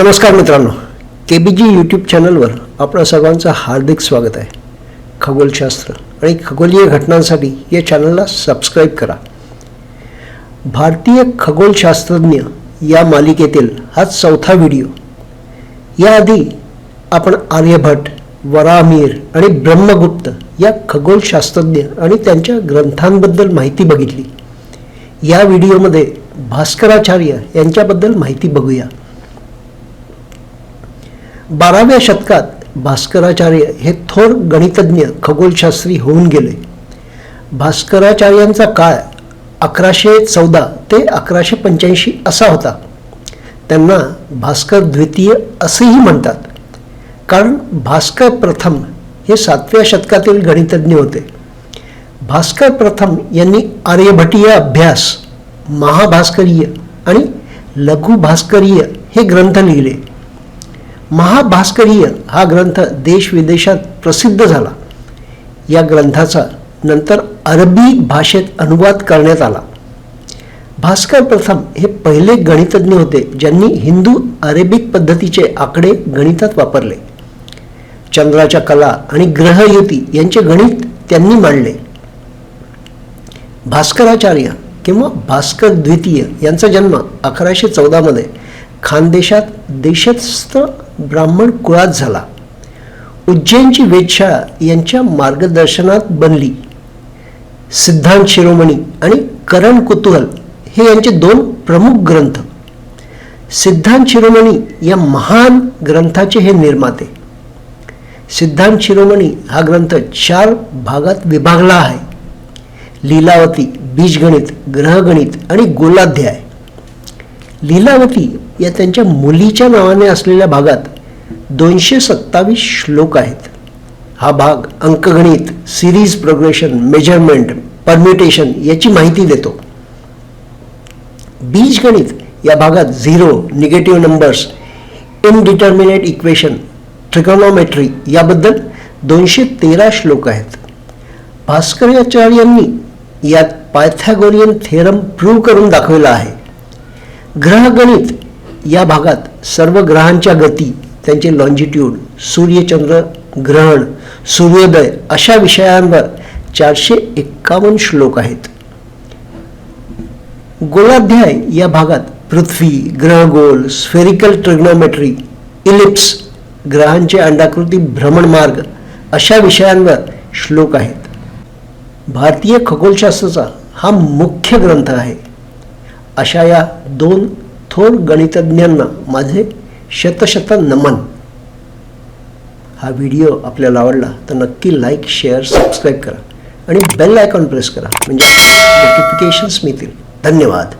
नमस्कार मित्रांनो. के बी जी यूट्यूब चॅनलवर आपणा सर्वांचं हार्दिक स्वागत आहे. खगोलशास्त्र आणि खगोलीय घटनांसाठी या चॅनलला सबस्क्राईब करा. भारतीय खगोलशास्त्रज्ञ या मालिकेतील हा चौथा व्हिडिओ याआधी आपण आर्यभट वरामीर आणि ब्रह्मगुप्त या खगोलशास्त्रज्ञ आणि त्यांच्या ग्रंथांबद्दल माहिती बघितली. या व्हिडिओमध्ये भास्कराचार्य यांच्याबद्दल माहिती बघूया. बाराव्या शतकात भास्कराचार्य हे थोर गणितज्ञ खगोलशास्त्री होऊन गेले. भास्कराचार्यांचा काळ अकराशे चौदा ते अकराशे पंच्याऐंशी असा होता. त्यांना भास्कर द्वितीय असेही म्हणतात. कारण भास्कर प्रथम हे सातव्या शतकातील गणितज्ञ होते. भास्कर प्रथम यांनी आर्यभटीय अभ्यास महाभास्करीय आणि लघुभास्करीय हे ग्रंथ लिहिले. महाभास्करीय हा ग्रंथ देश विदेशात प्रसिद्ध झाला. या ग्रंथाचा नंतर अरबी भाषेत अनुवाद करण्यात आला. भास्कर प्रथम हे पहिले गणितज्ञ होते ज्यांनी हिंदू अरेबिक पद्धतीचे आकडे गणितात वापरले. चंद्राच्या कला आणि ग्रहयुती यांचे गणित त्यांनी मांडले. भास्कराचार्य किंवा भास्कर द्वितीय यांचा जन्म अकराशे चौदामध्ये खानदेशात देशस्थ ब्राह्मण कुळात झाला. उज्जैनची वेधशाळा यांच्या मार्गदर्शनात बनली. सिद्धांत शिरोमणी आणि करण कुतूहल हे यांचे दोन प्रमुख ग्रंथ. सिद्धांत शिरोमणी या महान ग्रंथाचे हे निर्माते. सिद्धांत शिरोमणी हा ग्रंथ चार भागात विभागला आहे. लीलावती बीजगणित ग्रहगणित आणि गोलाध्याय. लीलावती या त्यांच्या मुलीच्या नावाने असलेल्या भागात दोनशे सत्तावीस श्लोक आहेत. हा भाग अंकगणित सिरीज प्रोग्रेशन मेजरमेंट परम्युटेशन याची माहिती देतो. बीजगणित या भागात zero negative numbers indeterminate equation trigonometry याबद्दल दोनशे तेरा श्लोक आहेत. भास्कराचार्यांनी यात पायथॅगोरियन थेरम प्रूव्ह करून दाखवला आहे. ग्रहगणित या भागात सर्व ग्रहांच्या गती त्यांचे लॉन्जिट्यूड सूर्यचंद्र ग्रहण सूर्योदय अशा विषयांवर चारशे एक्कावन्न श्लोक आहेत. गोलाध्याय या भागात पृथ्वी ग्रहगोल स्फेरिकल ट्रिग्नोमेट्री इलिप्स ग्रहांचे अंडाकृती भ्रमणमार्ग अशा विषयांवर श्लोक आहेत. भारतीय खगोलशास्त्राचा हा मुख्य ग्रंथ आहे. अशा या दोन थोर गणितज्ञांना माझे शतशत नमन. हा व्हिडिओ आपल्याला आवडला तर नक्की लाईक शेअर सबस्क्राईब करा आणि बेल आयकॉन प्रेस करा म्हणजे नोटिफिकेशन्स मिळतील. धन्यवाद.